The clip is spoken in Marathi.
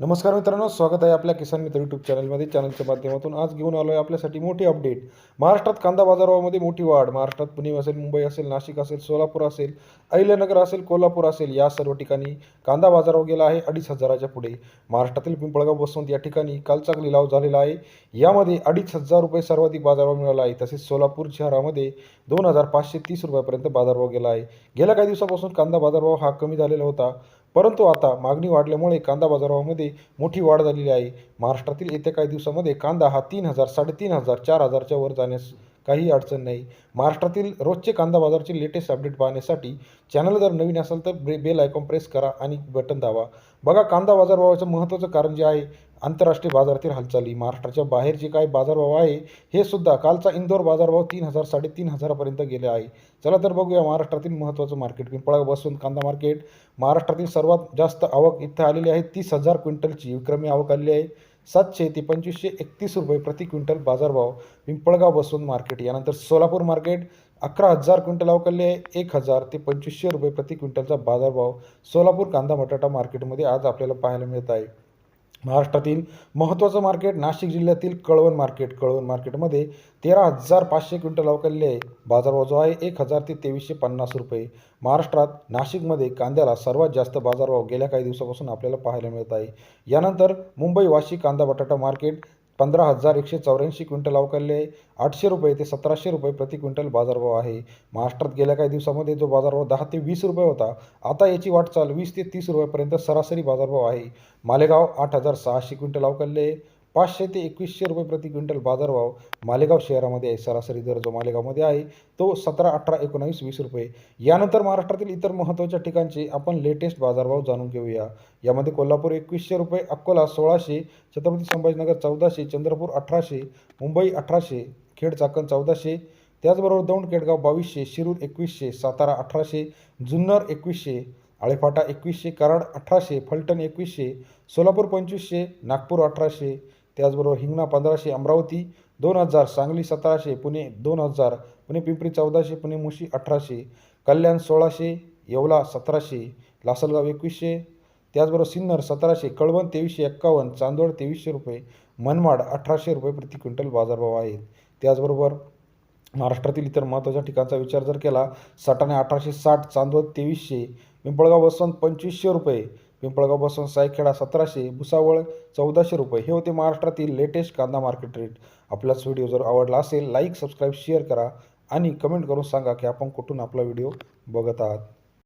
नमस्कार मित्रांनो स्वागत आहे आपल्या किसान मित्र यूट्यूब चॅनलमध्ये चॅनलच्या माध्यमातून. आज घेऊन आलो आहे आपल्यासाठी मोठी अपडेट महाराष्ट्रात कांदा बाजारभावामध्ये मोठी वाढ. महाराष्ट्रात पुणे असेल मुंबई असेल नाशिक असेल सोलापूर असेल अहिल्यानगर असेल कोल्हापूर असेल या सर्व ठिकाणी कांदा बाजारभाव गेला आहे अडीच हजाराच्या पुढे. महाराष्ट्रातील पिंपळगाव बसवंत या ठिकाणी कालचा लिलाव झालेला आहे. यामध्ये अडीच हजार रुपये सर्वाधिक बाजारभाव मिळाला आहे. तसेच सोलापूर शहरामध्ये दोन हजार पाचशे तीस रुपयापर्यंत बाजारभाव गेला आहे. गेल्या काही दिवसापासून कांदा बाजारभाव हा कमी झालेला होता. परंतु आता मागणी वाढल्यामुळे कांदा बाजारामध्ये मोठी वाढ झालेली आहे. महाराष्ट्रातील येत्या काही दिवसामध्ये कांदा हा तीन हजार साडेतीन हजार चार हजारच्या वर जाण्यास काही अडचण नाही. महाराष्ट्रातील रोजचे कांदा बाजारचे लेटेस्ट अपडेट पाहण्यासाठी चॅनल जर नवीन असेल तर बे बेल आयकॉन प्रेस करा आणि बटन दाबा. बघा कांदा बाजारभावाचं महत्त्वाचं कारण जे आहे आंतरराष्ट्रीय बाजारातील हालचाली. महाराष्ट्राच्या बाहेर जे काय बाजारभाव आहे हे सुद्धा कालचा इंदोर बाजारभाव तीन हजार साडेतीन हजारापर्यंत गेले आहे. चला तर बघूया महाराष्ट्रातील महत्त्वाचं मार्केट पिंपळा बसून कांदा मार्केट महाराष्ट्रातील सर्वात जास्त आवक इथं आलेली आहे तीस हजार क्विंटलची. विक्रमी आवक आलेली आहे. सातशे ते पंचवीसशे एकतीस रुपये प्रति क्विंटल बाजारभाव पिंपळगाव बसून मार्केट. यानंतर सोलापूर मार्केट अकरा हजार क्विंटल अवकालले आहे एक हजार ते पंचवीसशे रुपये प्रति क्विंटलचा बाजारभाव सोलापूर कांदा बटाटा मार्केटमध्ये आज आपल्याला पाहायला मिळत आहे. महाराष्ट्रातील महत्त्वाचं मार्केट नाशिक जिल्ह्यातील कळवण मार्केट. कळवण मार्केटमध्ये तेरा हजार पाचशे क्विंटल अवकालले आहे. बाजारभाव जो आहे एक हजार ते तेवीसशे पन्नास रुपये. महाराष्ट्रात नाशिकमध्ये कांद्याला सर्वात जास्त बाजारभाव गेल्या काही दिवसापासून आपल्याला पाहायला मिळत आहे. यानंतर मुंबई वाशी कांदा बटाटा मार्केट पंधरा हजार एकशे चौऱ्याऐंशी क्विंटल अवकालले आठशे रुपये ते सतराशे रुपये प्रति क्विंटल बाजारभाव आहे. महाराष्ट्रात गेल्या काही दिवसामध्ये जो बाजारभाव दहा ते वीस रुपये होता आता याची वाटचाल वीस ते तीस रुपयापर्यंत सरासरी बाजारभाव आहे. मालेगाव आठ हजार सहाशे क्विंटल अवकालले पाचशे ते एकवीसशे रुपये प्रति क्विंटल बाजारभाव मालेगाव शहरामध्ये आहे. सरासरी दर जो मालेगावमध्ये आहे तो सतरा अठरा एकोणावीस वीस रुपये. यानंतर महाराष्ट्रातील इतर महत्त्वाच्या ठिकाणचे आपण लेटेस्ट बाजारभाव जाणून घेऊया. यामध्ये कोल्हापूर एकवीसशे रुपये अकोला सोळाशे छत्रपती संभाजीनगर चौदाशे चंद्रपूर अठराशे मुंबई अठराशे खेड चाकण चौदाशे त्याचबरोबर दौंड केडगाव बावीसशे शिरूर एकवीसशे सातारा अठराशे जुन्नर एकवीसशे आळेफाटा एकवीसशे कराड अठराशे फलटण एकवीसशे सोलापूर पंचवीसशे नागपूर अठराशे त्याचबरोबर हिंगणा पंधराशे अमरावती दोन हजार सांगली सतराशे पुणे दोन हजार पुणे पिंपरी चौदाशे पुणे मुशी अठराशे कल्याण सोळाशे येवला सतराशे लासलगाव एकवीसशे त्याचबरोबर सिन्नर सतराशे कळवण तेवीसशे एक्कावन्न चांदोड तेवीसशे रुपये मनमाड अठराशे रुपये प्रति क्विंटल बाजारभाव आहेत. त्याचबरोबर महाराष्ट्रातील इतर महत्त्वाच्या ठिकाणचा विचार जर केला सटाणे अठराशे साठ चांदवड तेवीसशे पिंपळगाव वसंत पंचवीसशे रुपये पिंपळगाव सायखेडा सतराशे भुसावळ चौदाशे रुपये. हे होते महाराष्ट्रातील लेटेस्ट कांदा मार्केट रेट आपलाच व्हिडिओ जर आवडला असेल लाईक सबस्क्राईब शेअर करा आणि कमेंट करून सांगा की आपण कुठून आपला व्हिडिओ बघत आहात.